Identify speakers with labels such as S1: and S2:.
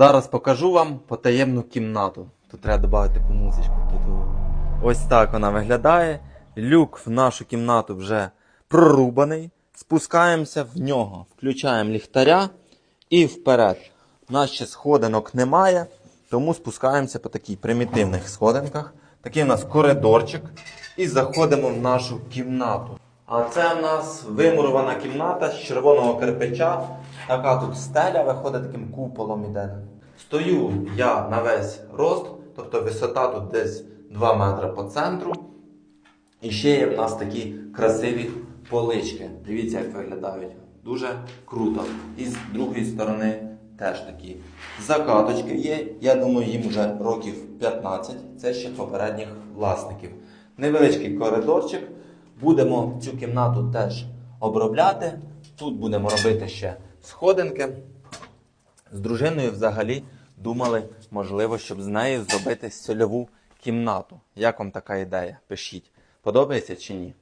S1: Зараз покажу вам потаємну кімнату. Тут треба додати музичку. Тут... Ось так вона виглядає. Люк в нашу кімнату вже прорубаний. Спускаємося в нього, включаємо ліхтаря і вперед. У нас ще сходинок немає, тому спускаємося по такій примітивних сходинках. Такий у нас коридорчик. І заходимо в нашу кімнату. А це в нас вимурована кімната з червоного кирпича. Така тут стеля виходить таким куполом іде. Стою я на весь рост, тобто висота тут десь 2 метри по центру. І ще є в нас такі красиві полички. Дивіться, як виглядають. Дуже круто. І з другої сторони теж такі закаточки є. Я думаю, їм вже років 15. Це ще попередніх власників. Невеличкий коридорчик. Будемо цю кімнату теж обробляти. Тут будемо робити ще сходинки. З дружиною взагалі думали, можливо, щоб з нею зробити сольову кімнату. Як вам така ідея? Пишіть, подобається чи ні?